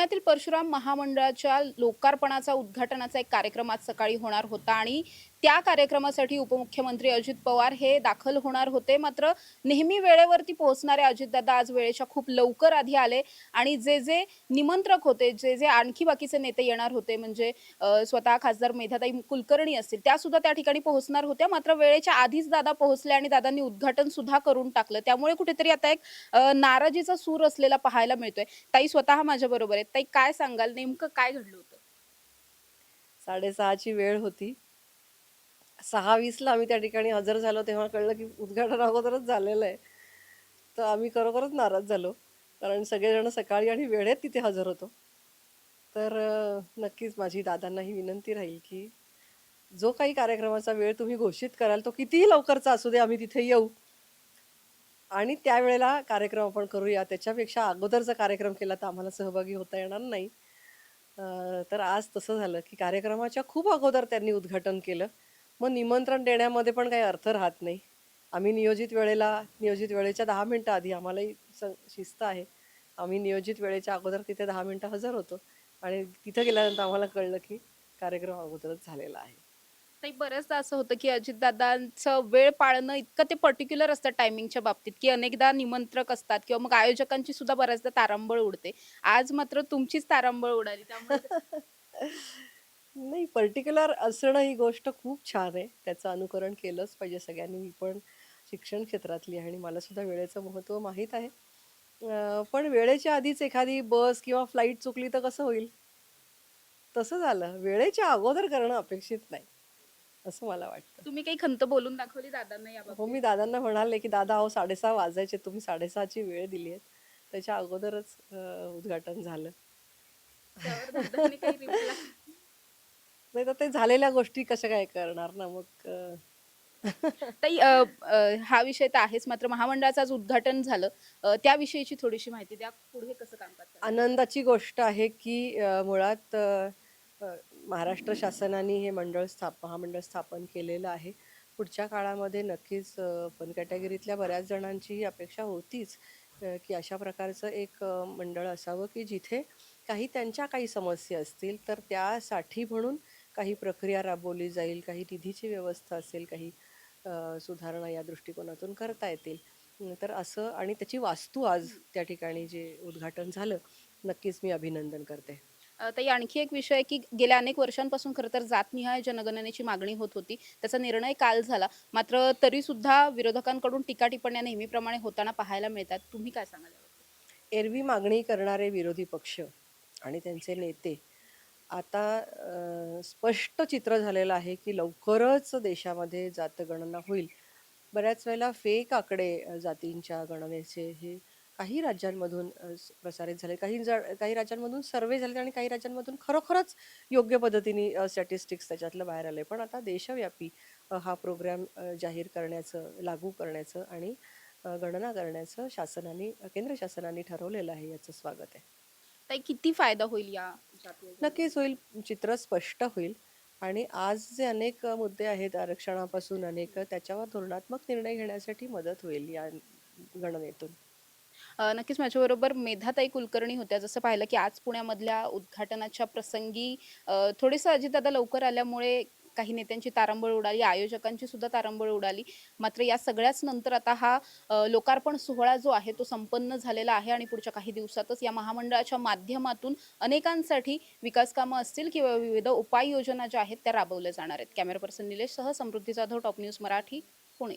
पुण्यातील परशुराम महामंडळाच्या लोकार्पणाचा उद्घाटनाचा एक कार्यक्रम आज सकाळी होणार होता आणि त्या कार्यक्रमासाठी उपमुख्यमंत्री अजित पवार हे दाखल होणार होते. मात्र नेहमी वेळेवरती पोहोचणारे अजितदादा आज वेळेच्या खूप लवकर आधी आले आणि जे जे निमंत्रक होते जे जे आणखी बाकीचे नेते येणार होते म्हणजे स्वतः खासदार मेधाताई कुलकर्णी असतील त्या सुद्धा त्या ठिकाणी पोहोचणार होत्या. मात्र वेळेच्या आधीच दादा पोहोचले आणि दादांनी उद्घाटन सुद्धा करून टाकलं. त्यामुळे कुठेतरी आता एक नाराजीचा सूर असलेला पाहायला मिळतोय. ताई स्वतः माझ्या बरोबर आहेत. ताई काय सांगाल? नेमकं काय घडलं होतं? साडेसहाची वेळ होती. सहा वीसला आम्ही त्या ठिकाणी हजर झालो तेव्हा कळलं की उद्घाटन अगोदरच झालेलं आहे. तर आम्ही खरोखरच नाराज झालो कारण सगळेजण सकाळी आणि वेळेत तिथे हजर होतो. तर नक्कीच माझी दादांना ही विनंती राहील की जो काही कार्यक्रमाचा वेळ तुम्ही घोषित कराल तो कितीही लवकरचा असू दे आम्ही तिथे येऊ. आणि त्यावेळेला कार्यक्रम आपण करूया. त्याच्यापेक्षा अगोदरचा कार्यक्रम केला तर आम्हाला सहभागी होता येणार नाही. तर आज तसं झालं की कार्यक्रमाच्या खूप अगोदर त्यांनी उद्घाटन केलं. मग निमंत्रण देण्यामध्ये पण काही अर्थ राहत नाही. आम्ही नियोजित वेळेला नियोजित वेळेच्या दहा मिनटं आधी आम्हालाही स- शिस्त आहे. आम्ही नियोजित वेळेच्या अगोदर तिथे दहा मिनटं हजर होतो. आणि तिथं गेल्यानंतर आम्हाला कळलं की कार्यक्रम अगोदरच झालेला आहे. ताई बऱ्याचदा असं होतं की अजितदादांचं वेळ पाळणं इतकं ते पर्टिक्युलर असतं टायमिंगच्या बाबतीत की अनेकदा निमंत्रक असतात किंवा मग आयोजकांची सुद्धा बऱ्याचदा तारांबळ उडते. आज मात्र तुमचीच तारांबळ उडाली त्यामुळे नाही पर्टिक्युलर असणं ही गोष्ट खूप छान आहे. त्याचं अनुकरण केलंच पाहिजे सगळ्यांनी. मी पण शिक्षण क्षेत्रातली आहे आणि मला सुद्धा वेळेचं महत्त्व माहीत आहे. अं, पण वेळेच्या आधीच एखादी बस किंवा फ्लाईट चुकली तर कसं होईल? तसं झालं. वेळेच्या अगोदर करणं अपेक्षित नाही असं मला वाटतं. तुम्ही काही खंत बोलून दाखवली दादांना हो मी दादांना म्हणाले की दादा अहो साडेसहा वाजायचे. तुम्ही साडेसहाची वेळ दिली आहे. त्याच्या अगोदरच अं, उद्घाटन झालं. त्यावर दादांनी काही reply- नाही तर ते झालेल्या गोष्टी कशा काय करणार ना मग अं, ताई अ, अ, हा विषय तर आहेच. मात्र महामंडळाचं आज उद्घाटन झालं. अ, त्याविषयीची थोडीशी माहिती द्या. पुढे कसं कामकाज चाललं? आनंदाची गोष्ट आहे की अ, मुळात अ, अ, महाराष्ट्र शासनाने हे मंडळ स्थाप महामंडळ स्थापन केलेलं आहे. पुढच्या काळामध्ये नक्कीच पण कॅटेगरीतल्या बऱ्याच जणांची ही अपेक्षा होतीच अ, की अशा प्रकारचं एक अ, मंडळ असावं की जिथे काही त्यांच्या काही समस्या असतील तर त्यासाठी म्हणून काही प्रक्रिया राबवली जाईल काही निधीची व्यवस्था असेल काही सुधारणा या दृष्टिकोनातून करता येतील. तर असं आणि त्याची वास्तू आज त्या ठिकाणी जे उद्घाटन झालं नक्कीच मी अभिनंदन करते. ताई आणखी एक विषय आहे की गेल्या अनेक वर्षांपासून खरं तर जातनिहाय जनगणनेची मागणी होत होती. त्याचा निर्णय काल झाला. मात्र तरी सुद्धा विरोधकांकडून टीका टिप्पण्या नेहमीप्रमाणे होताना पाहायला मिळतात. तुम्ही काय सांगाल? एरवी मागणी करणारे विरोधी पक्ष आणि त्यांचे नेते आता स्पष्ट चित्र झालेलं आहे की लवकरच देशामध्ये जातगणना होईल. बऱ्याच वेळेला फेक आकडे जातींच्या गणनेचे हे काही राज्यांमधून प्रसारित झाले. काही जा- काही राज्यांमधून सर्वे झाले आणि काही राज्यांमधून खरोखरच योग्य पद्धतीने स्टॅटिस्टिक्स त्याच्यातलं बाहेर आले. पण आता देशव्यापी हा प्रोग्राम जाहीर करण्याचं लागू करण्याचं आणि गणना करण्याचं शासनाने केंद्र शासनाने ठरवलेलं आहे. याचं स्वागत आहे. ताई किती फायदा होईल या नक्कीच होईल. चित्र स्पष्ट होईल. आणि आज जे अनेक मुद्दे आहेत आरक्षणापासून अनेक त्याच्यावर धोरणात्मक निर्णय घेण्यासाठी मदत होईल या गणनेतून. नक्कीच माझ्याबरोबर मेधाताई कुलकर्णी होत्या. जसं पाहिलं की आज पुण्यामधल्या उद्घाटनाच्या प्रसंगी थोडंसं अजितदादा लवकर आल्यामुळे काही नेत्यांची तारंबळ उडाली आयोजकांची सुद्धा तारंबळ उडाली. मात्र या सगळ्याच नंतर आता हा लोकार्पण सोहळा जो आहे तो संपन्न झालेला आहे आणि पुढच्या काही दिवसातच या महामंडळाच्या माध्यमातून अनेकांसाठी विकास कामं असतील किंवा विविध उपाययोजना ज्या आहेत त्या राबवल्या जाणार आहेत. कॅमेरा पर्सन निलेश सह समृद्धी जाधव टॉप न्यूज मराठी पुणे.